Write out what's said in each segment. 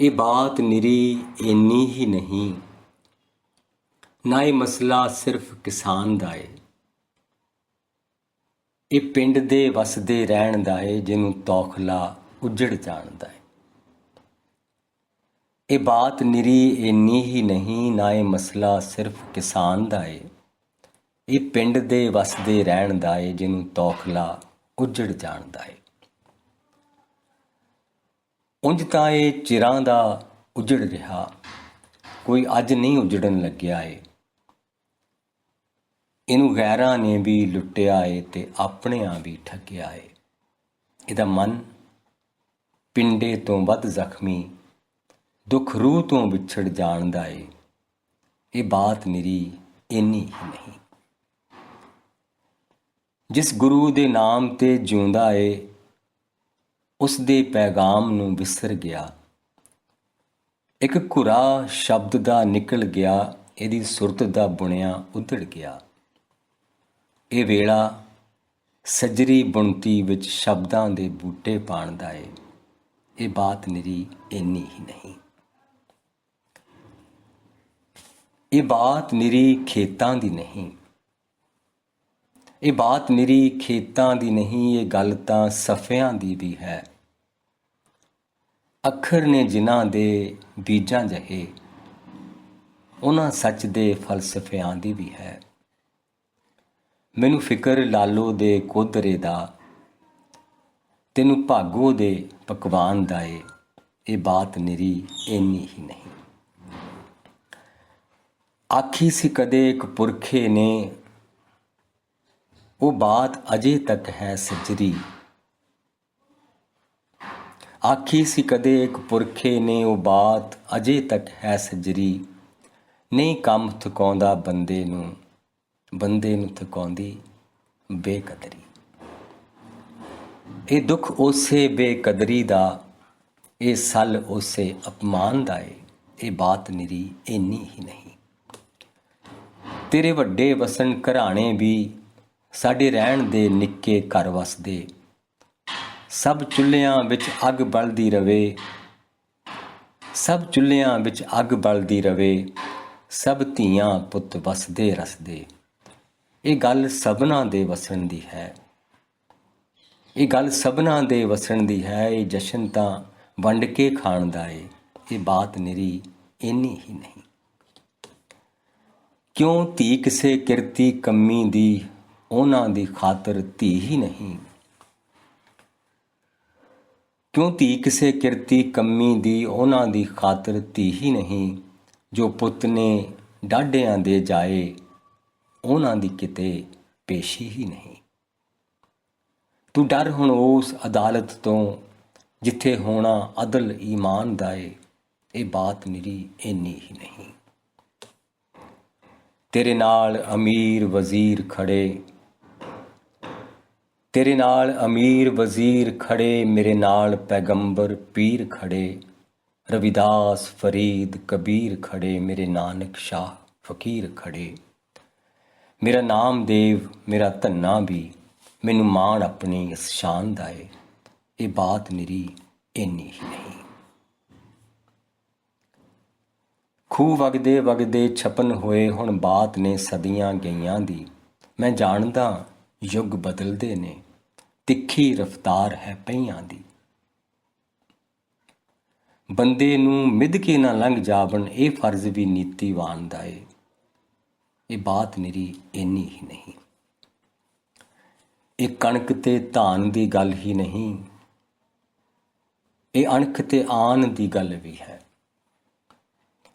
ਇਹ ਬਾਤ ਨਿਰੀ ਇੰਨੀ ਹੀ ਨਹੀਂ। ਨਾ ਇਹ ਮਸਲਾ ਸਿਰਫ ਕਿਸਾਨ ਦਾ ਏ। ਇਹ ਪਿੰਡ ਦੇ ਵਸਦੇ ਰਹਿਣ ਦਾ ਏ, ਜਿਹਨੂੰ ਤੌਖਲਾ ਉੱਜੜ ਜਾਣਦਾ ਏ। ਇਹ ਬਾਤ ਨਿਰੀ ਇੰਨੀ ਹੀ ਨਹੀਂ, ਨਾ ਇਹ ਮਸਲਾ ਸਿਰਫ ਕਿਸਾਨ ਦਾ ਏ। ਇਹ ਪਿੰਡ ਦੇ ਵਸਦੇ ਰਹਿਣ ਦਾ ਏ, ਜਿਹਨੂੰ ਤੌਖਲਾ ਉੱਜੜ ਜਾਣਦਾ ਏ। ਉਂਝ ਤਾਂ ਇਹ ਚਿਰਾਂ ਦਾ ਉਜੜ ਰਿਹਾ। ਕੋਈ ਅੱਜ ਨਹੀਂ ਉਜੜਨ ਲੱਗਿਆ ਏ। ਇਹਨੂੰ ਗੈਰਾਂ ਨੇ ਵੀ ਲੁੱਟਿਆ ਏ ਤੇ ਆਪਣਿਆਂ ਵੀ ਠੱਗਿਆ ਏ। ਇਹਦਾ ਮਨ ਪਿੰਡੇ ਤੋਂ ਵੱਧ ਜ਼ਖਮੀ, ਦੁੱਖ ਰੂਹ ਤੋਂ ਵਿਛੜ ਜਾਣਦਾ ਏ। ਇਹ ਬਾਤ ਮੇਰੀ ਇੰਨੀ ਹੀ ਨਹੀਂ। ਜਿਸ ਗੁਰੂ ਦੇ ਨਾਮ ਤੇ ਜਿਉਂਦਾ ਏ ਉਸ ਦੇ ਪੈਗਾਮ ਨੂੰ ਵਿਸਰ ਗਿਆ। ਇੱਕ ਘੁਰਾ ਸ਼ਬਦ ਦਾ ਨਿਕਲ ਗਿਆ, ਇਹਦੀ ਸੁਰਤ ਦਾ ਬੁਣਿਆ ਉਧੜ ਗਿਆ। ਇਹ ਵੇਲਾ ਸਜਰੀ ਬੁਣਤੀ ਵਿੱਚ ਸ਼ਬਦਾਂ ਦੇ ਬੂਟੇ ਪਾਣਦਾ ਏ। ਇਹ ਬਾਤ ਮੇਰੀ ਇੰਨੀ ਹੀ ਨਹੀਂ। ਇਹ ਬਾਤ ਮੇਰੀ ਖੇਤਾਂ ਦੀ ਨਹੀਂ। ਇਹ ਬਾਤ ਮੇਰੀ ਖੇਤਾਂ ਦੀ ਨਹੀਂ, ਇਹ ਗੱਲ ਤਾਂ ਸਫਿਆਂ ਦੀ ਵੀ ਹੈ। ਅੱਖਰ ਨੇ ਜਿਨ੍ਹਾਂ ਦੇ ਬੀਜਾਂ ਜਹੇ, ਉਹਨਾਂ ਸੱਚ ਦੇ ਫਲਸਫਿਆਂ ਦੀ ਵੀ ਹੈ। ਮੈਨੂੰ ਫਿਕਰ ਲਾਲੋ ਦੇ ਕੋਦਰੇ ਦਾ, ਤੈਨੂੰ ਭਾਗੋ ਦੇ ਪਕਵਾਨ ਦਾ ਏ। ਇਹ ਬਾਤ ਮੇਰੀ ਇੰਨੀ ਹੀ ਨਹੀਂ। ਆਖੀ ਸੀ ਕਦੇ ਇੱਕ ਪੁਰਖੇ ਨੇ ਉਹ ਬਾਤ ਅਜੇ ਤੱਕ ਹੈ ਸਜਰੀ। ਆਖੀ ਸੀ ਕਦੇ ਇੱਕ ਪੁਰਖੇ ਨੇ ਉਹ ਬਾਤ ਅਜੇ ਤੱਕ ਹੈ ਸਜਰੀ। ਨਹੀਂ ਕੰਮ ਥਕਾਉਂਦਾ ਬੰਦੇ ਨੂੰ ਬੰਦੇ ਨੂੰ ਥਕਾਉਂਦੀ ਬੇਕਦਰੀ। ਇਹ ਦੁੱਖ ਉਸੇ ਬੇਕਦਰੀ ਦਾ, ਇਹ ਸੱਲ ਉਸੇ ਅਪਮਾਨ ਦਾ ਏ, ਇਹ ਬਾਤ ਨਿਰੀ ਇੰਨੀ ਹੀ ਨਹੀਂ। ਤੇਰੇ ਵੱਡੇ ਵਸਣ ਘਰਾਣੇ ਵੀ ਸਾਡੇ ਰਹਿਣ ਦੇ ਨਿੱਕੇ ਘਰ ਵਸਦੇ। ਸਭ ਚੁੱਲ੍ਹਿਆਂ ਵਿੱਚ ਅੱਗ ਬਲਦੀ ਰਵੇ। ਸਭ ਚੁੱਲ੍ਹਿਆਂ ਵਿੱਚ ਅੱਗ ਬਲਦੀ ਰਵੇ। ਸਭ ਧੀਆਂ ਪੁੱਤ ਵਸਦੇ ਰਸਦੇ। ਇਹ ਗੱਲ ਸਭਨਾ ਦੇ ਵਸਣ ਦੀ ਹੈ। ਇਹ ਗੱਲ ਸਭਨਾ ਦੇ ਵਸਣ ਦੀ ਹੈ। ਇਹ ਜਸ਼ਨ ਤਾਂ ਵੰਡ ਕੇ ਖਾਣ ਦਾ ਏ। ਇਹ ਬਾਤ ਨਿਰੀ ਇੰਨੀ ਹੀ ਨਹੀਂ। ਕਿਉਂ ਧੀ ਕਿਸੇ ਕਿਰਤੀ ਕੰਮੀ ਦੀ ਉਹਨਾਂ ਦੀ ਖਾਤਰ ਧੀ ਹੀ ਨਹੀਂ। ਕਿਉਂ ਧੀ ਕਿਸੇ ਕਿਰਤੀ ਕੰਮੀ ਦੀ ਉਹਨਾਂ ਦੀ ਖਾਤਰ ਧੀ ਹੀ ਨਹੀਂ, ਜੋ ਪੁੱਤ ਨੇ ਡਾਢਿਆਂ ਦੇ ਜਾਏ, ਉਹਨਾਂ ਦੀ ਕਿਤੇ ਪੇਸ਼ੀ ਹੀ ਨਹੀਂ। ਤੂੰ ਡਰ ਹੁਣ ਉਸ ਅਦਾਲਤ ਤੋਂ, ਜਿੱਥੇ ਹੋਣਾ ਅਦਲ ਈਮਾਨ ਦਾ ਏ, ਇਹ ਬਾਤ ਮੇਰੀ ਇੰਨੀ ਹੀ ਨਹੀਂ। ਤੇਰੇ ਨਾਲ ਅਮੀਰ ਵਜ਼ੀਰ ਖੜੇ ਤੇਰੇ ਨਾਲ ਅਮੀਰ ਵਜ਼ੀਰ ਖੜੇ, ਮੇਰੇ ਨਾਲ ਪੈਗੰਬਰ ਪੀਰ ਖੜੇ। ਰਵਿਦਾਸ ਫਰੀਦ ਕਬੀਰ ਖੜੇ, ਮੇਰੇ ਨਾਨਕ ਸ਼ਾਹ ਫਕੀਰ ਖੜੇ। ਮੇਰਾ ਨਾਮ ਦੇਵ, ਮੇਰਾ ਧੰਨਾ ਵੀ, ਮੈਨੂੰ ਮਾਣ ਆਪਣੀ ਇਸ ਸ਼ਾਨ ਦਾ ਏ। ਇਹ ਬਾਤ ਮੇਰੀ ਇੰਨੀ ਹੀ ਨਹੀਂ। ਖੂਹ ਵਗਦੇ ਵਗਦੇ ਛਪਨ ਹੋਏ, ਹੁਣ ਬਾਤ ਨੇ ਸਦੀਆਂ ਗਈਆਂ ਦੀ। ਮੈਂ ਜਾਣਦਾ ਯੁੱਗ ਬਦਲਦੇ ਨੇ, ਤਿੱਖੀ ਰਫ਼ਤਾਰ ਹੈ ਪਈਆਂ ਦੀ। ਬੰਦੇ ਨੂੰ ਮਿੱਧ ਕੇ ਨਾ ਲੰਘ ਜਾਵਣ, ਇਹ ਫਰਜ਼ ਵੀ ਨੀਤੀਵਾਨ ਦਾ ਏ। ਇਹ ਬਾਤ ਮੇਰੀ ਇੰਨੀ ਹੀ ਨਹੀਂ। ਇਹ ਕਣਕ ਤੇ ਧਾਨ ਦੀ ਗੱਲ ਹੀ ਨਹੀਂ, ਇਹ ਅਣਖ ਤੇ ਆਨ ਦੀ ਗੱਲ ਵੀ ਹੈ।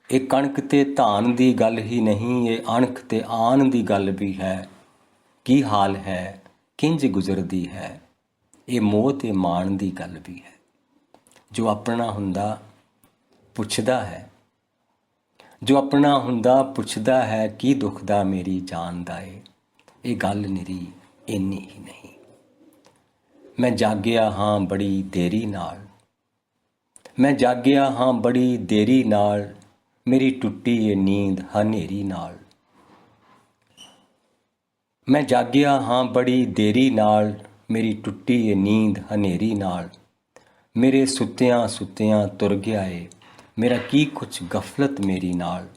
ਇਹ ਕਣਕ ਤੇ ਧਾਨ ਦੀ ਗੱਲ ਹੀ ਨਹੀਂ, ਇਹ ਅਣਖ ਤੇ ਆਨ ਦੀ ਗੱਲ ਵੀ ਹੈ। ਕੀ ਹਾਲ ਹੈ? ਕਿੰਜ ਗੁਜ਼ਰਦੀ ਹੈ? ਇਹ ਮੋਹ ਤੇ ਮਾਣ ਦੀ ਗੱਲ ਵੀ ਹੈ। ਜੋ ਆਪਣਾ ਹੁੰਦਾ ਪੁੱਛਦਾ ਹੈ। ਜੋ ਆਪਣਾ ਹੁੰਦਾ ਪੁੱਛਦਾ ਹੈ, ਕੀ ਦੁਖਦਾ ਮੇਰੀ ਜਾਨ ਦਾ ਏ? ਇਹ ਗੱਲ ਨਿਰੀ ਇੰਨੀ ਹੀ ਨਹੀਂ। ਮੈਂ ਜਾਗਿਆ ਹਾਂ ਬੜੀ ਦੇਰੀ ਨਾਲ। ਮੈਂ ਜਾਗਿਆ ਹਾਂ ਬੜੀ ਦੇਰੀ ਨਾਲ। ਮੇਰੀ ਟੁੱਟੀ ਏ ਨੀਂਦ ਹਨੇਰੀ ਨਾਲ। ਮੈਂ ਜਾਗਿਆ ਹਾਂ ਬੜੀ ਦੇਰੀ ਨਾਲ, ਮੇਰੀ ਟੁੱਟੀ ਏ ਨੀਂਦ ਹਨੇਰੀ ਨਾਲ। ਮੇਰੇ ਸੁੱਤਿਆਂ ਸੁੱਤਿਆਂ ਤੁਰ ਗਿਆ ਏ, ਮੇਰਾ ਕੀ ਕੁਛ ਗਫਲਤ ਮੇਰੀ ਨਾਲ।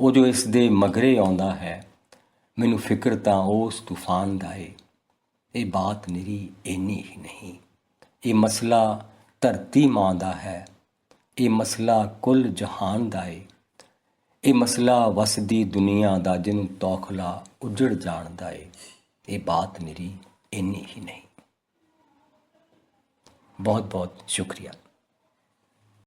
ਉਹ ਜੋ ਇਸ ਦੇ ਮਗਰੇ ਆਉਂਦਾ ਹੈ, ਮੈਨੂੰ ਫਿਕਰ ਤਾਂ ਉਸ ਤੂਫਾਨ ਦਾ ਏ। ਇਹ ਬਾਤ ਮੇਰੀ ਇੰਨੀ ਹੀ ਨਹੀਂ। ਇਹ ਮਸਲਾ ਧਰਤੀ ਮਾਂ ਦਾ ਹੈ, ਇਹ ਮਸਲਾ ਕੁੱਲ ਜਹਾਨ ਦਾ ਏ। ਇਹ ਮਸਲਾ ਵਸਦੀ ਦੁਨੀਆ ਦਾ ਜਿਹਨੂੰ ਤੌਖਲਾ ਉਜੜ ਜਾਣਦਾ ਏ, ਇਹ ਬਾਤ ਮੇਰੀ ਇੰਨੀ ਹੀ ਨਹੀਂ। ਬਹੁਤ ਬਹੁਤ ਸ਼ੁਕਰੀਆ।